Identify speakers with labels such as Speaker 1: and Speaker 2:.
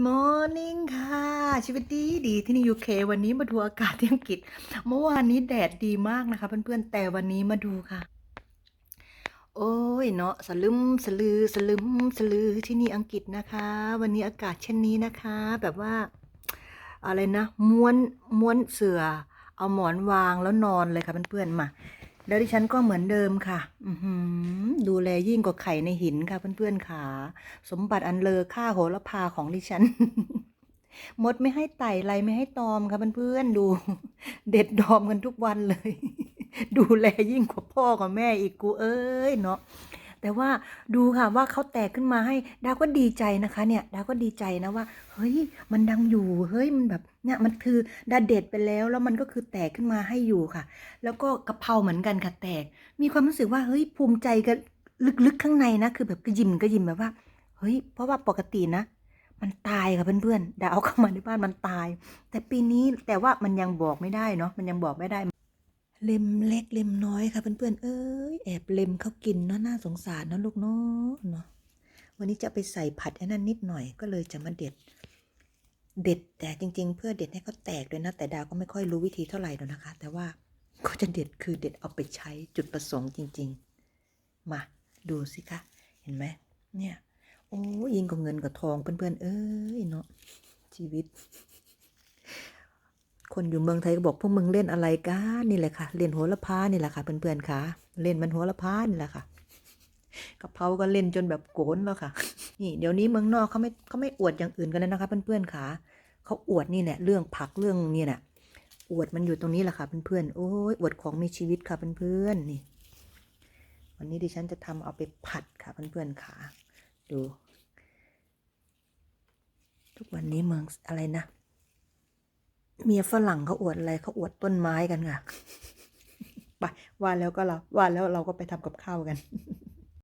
Speaker 1: Morning ค่ะ ชีวิตดีดีที่นี่ยูเควันนี้มาดูอากาศที่อังกฤษ เมื่อวานนี้แดดดีมากนะคะ เพื่อนๆ แต่วันนี้มาดูค่ะ โอ้ยเนาะสลึมสลือสลึมสลือที่นี่อังกฤษนะคะ วันนี้อากาศเช่นนี้นะคะ แบบว่า อะไรนะ ม้วนม้วนเสือ เอาหมอนวางแล้วนอนเลยค่ะเพื่อนๆมา แล้วดิฉันก็เหมือนเดิมค่ะอืดูแลยิ่งกว่าไข่ในหินค่ะ เพื่อนๆค่ะสมบัติอันเลอค่าโหระพาของดิฉัน มดไม่ให้ไต่ไรไม่ให้ตอมค่ะเพื่อนๆดู เด็ดดอมกันทุกวันเลย ดูแลยิ่งกว่าพ่อกับแม่อีกกูเอ้ยเนาะ แต่ว่าดูค่ะว่าเขาแตกขึ้นมาให้ดาวก็ดีใจนะคะเนี่ยดาวก็ดีใจนะว่า เฮ้ยมันดังอยู่เฮ้ยมันแบบเนี่ยมันคือดาเด็ดไปแล้วแล้วมันก็คือแตกขึ้นมาให้อยู่ค่ะ แล้วก็กระเพราเหมือนกันค่ะแตก มีความรู้สึกว่าเฮ้ยภูมิใจกันลึกๆข้างในนะคือแบบกระยิมกระยิมแบบว่าเฮ้ยเพราะว่าปกตินะมันตายค่ะเพื่อนๆดาวเข้ามาในบ้านมันตาย แต่ปีนี้แต่ว่ามันยังบอกไม่ได้เนาะมันยังบอกไม่ได้ เล็มเล็กเล็มน้อยค่ะเพื่อนๆ เอ้ยแอบเล็มเขากินเนาะน่าสงสารเนาะลูกเนาะเนาะวันนี้จะไปใส่ผัดไอ้นั่นนิดหน่อยก็เลยจะมาเด็ด เด็ดแต่จริง ๆ เพื่อเด็ดให้เขาแตกด้วยนะ แต่ดาวก็ไม่ค่อยรู้วิธีเท่าไหร่หรอกนะคะ แต่ว่าก็จะเด็ดคือเด็ดเอาไปใช้จุดประสงค์จริง ๆ มาดูสิคะเห็นไหมเนี่ย โอ้ยิงกับเงินกับทองเพื่อนๆเอ้ยเนาะชีวิต คนอยู่เมืองไทยก็บอกพวกมึงเล่นอะไรกันนี่แหละค่ะ เล่นโหระพานี่แหละค่ะเพื่อนๆค่ะ เล่นมันโหระพานี่แหละค่ะกะเพราก็เล่นจนแบบโกนแล้วค่ะ นี่เดี๋ยวนี้เมืองนอกเขาไม่เขาไม่อวดอย่างอื่นกันแล้วนะคะ เพื่อนๆค่ะเขาอวดนี่แหละเรื่องผักเรื่องนี่แหละอวดมันอยู่ตรงนี้แหละค่ะเพื่อนๆโอ้ยอวดของมีชีวิตค่ะเพื่อนๆนี่ วันนี้ดิฉันจะทำเอาไปผัดค่ะเพื่อนๆค่ะ ดู ทุกวันนี้เมืองอะไรนะ เมียฝรั่งเขาอวดอะไรเขาอวดต้นไม้กันค่ะ ไปว่าแล้วก็เราว่าแล้วเราก็ไปทำกับข้าวกัน